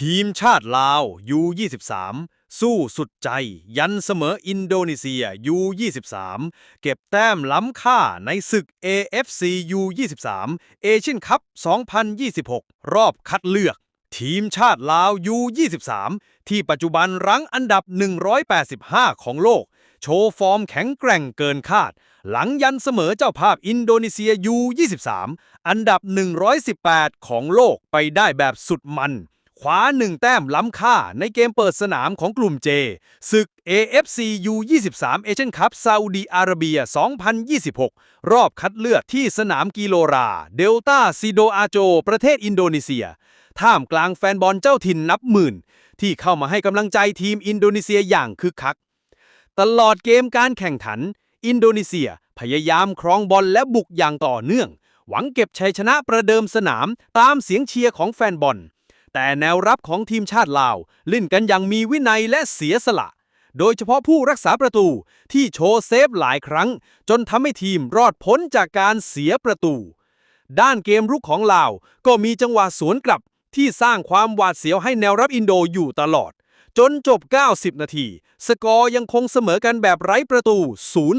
ทีมชาติลาว U23 สู้สุดใจ ยันเสมออินโดนีเซีย U23 เก็บแต้มล้ำค่าในศึก AFC U23 เอเชียนคัพ 2026 รอบคัดเลือก ทีมชาติลาว U23 ที่ปัจจุบันรั้งอันดับ 185 ของโลก โชว์ฟอร์มแข็งแกร่งเกินคาด หลังยันเสมอเจ้าภาพอินโดนีเซีย U23 อันดับ 118 ของโลกไปได้แบบสุดมัน คว้าหนึ่งแต้มล้ำค่าในเกมเปิดสนามของกลุ่มเจศึก AFC U23 เอเชียนคัพซาอุดีอาระเบีย 2026 รอบคัดเลือกที่สนามกิโลรา เดลต้าซิโดอาโจ ประเทศอินโดนีเซีย ท่ามกลางแฟนบอลเจ้าถิ่นนับหมื่น ที่เข้ามาให้กำลังใจทีมอินโดนีเซียอย่างคึกคัก ตลอดเกมการแข่งขัน อินโดนีเซียพยายามครองบอลและบุกอย่างต่อเนื่อง หวังเก็บชัยชนะประเดิมสนามตามเสียงเชียร์ของแฟนบอล แต่แนวรับของทีมชาติลาวเล่นกันอย่างมีวินัยและเสียสละ โดยเฉพาะผู้รักษาประตูที่โชว์เซฟหลายครั้ง จนทำให้ทีมรอดพ้นจากการเสียประตู ด้านเกมรุกของลาวก็มีจังหวะสวนกลับที่สร้างความหวาดเสียวให้แนวรับอินโดอยู่ตลอด จนจบ 90 นาที สกอร์ยังคงเสมอกันแบบไร้ประตู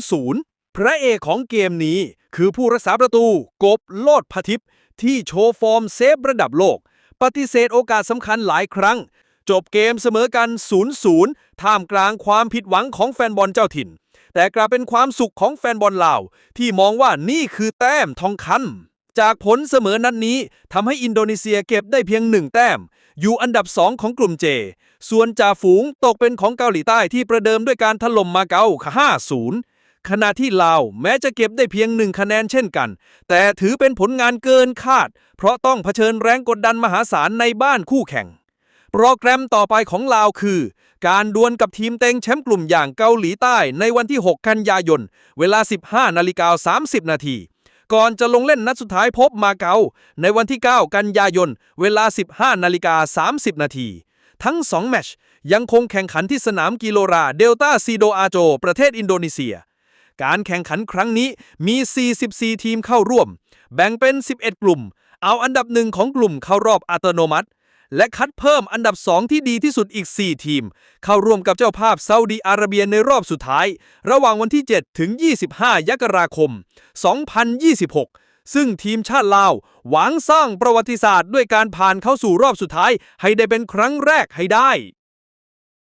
0-0 พระเอกของเกมนี้คือผู้รักษาประตู กบโลดพทิพที่โชว์ฟอร์มเซฟระดับโลก ปฏิเสธโอกาสสำคัญหลายครั้ง จบเกมเสมอกัน 0-0 ท่ามกลางความผิดหวังของแฟนบอลเจ้าถิ่น แต่กลับเป็นความสุขของแฟนบอลลาว ที่มองว่านี่คือแต้มทองคำจากผลเสมอนัดนนี้ทำให้อินโดนีเซียเก็บได้เพียงหนึ่งแต้ม อยู่อันดับ2ของกลุ่มเจ ส่วนจ่าฝูงตกเป็นของเกาหลีใต้ที่ประเดิมด้วยการถล่มมาเก๊า5-0 ขณะที่ลาวแม้จะเก็บได้เพียงหนึ่งคะแนนเช่นกัน แต่ถือเป็นผลงานเกินคาด เพราะต้องเผชิญแรงกดดันมหาศาลในบ้านคู่แข่ง โปรแกรมต่อไปของลาวคือ การดวลกับทีมเต็งแชมป์กลุ่มอย่างเกาหลีใต้ในวันที่ 6 กันยายน เวลา 15นาฬิกา30 นาทีก่อนจะลงเล่นนัดสุดท้ายพบมาเก๊าในวันที่ 9 กันยายน เวลา 15นาฬิกา30 นาที ทั้ง 2 แมชยังคงแข่งขันที่สนามกิโลราเดลต้าซีโดอาโจ ประเทศอินโดนีเซีย การแข่งขันครั้งนี้มี 44 ทีมเข้าร่วม แบ่งเป็น 11 กลุ่ม เอาอันดับหนึ่งของกลุ่มเข้ารอบอัตโนมัติ และคัดเพิ่มอันดับ 2 ที่ดีที่สุดอีก 4 ทีม เข้าร่วมกับเจ้าภาพซาอุดีอาระเบียในรอบสุดท้าย ระหว่างวันที่ 7 ถึง 25ยกราคม 2026ซึ่งทีมชาติลาว หวังสร้างประวัติศาสตร์ด้วยการผ่านเข้าสู่รอบสุดท้าย ให้ได้เป็นครั้งแรกให้ได้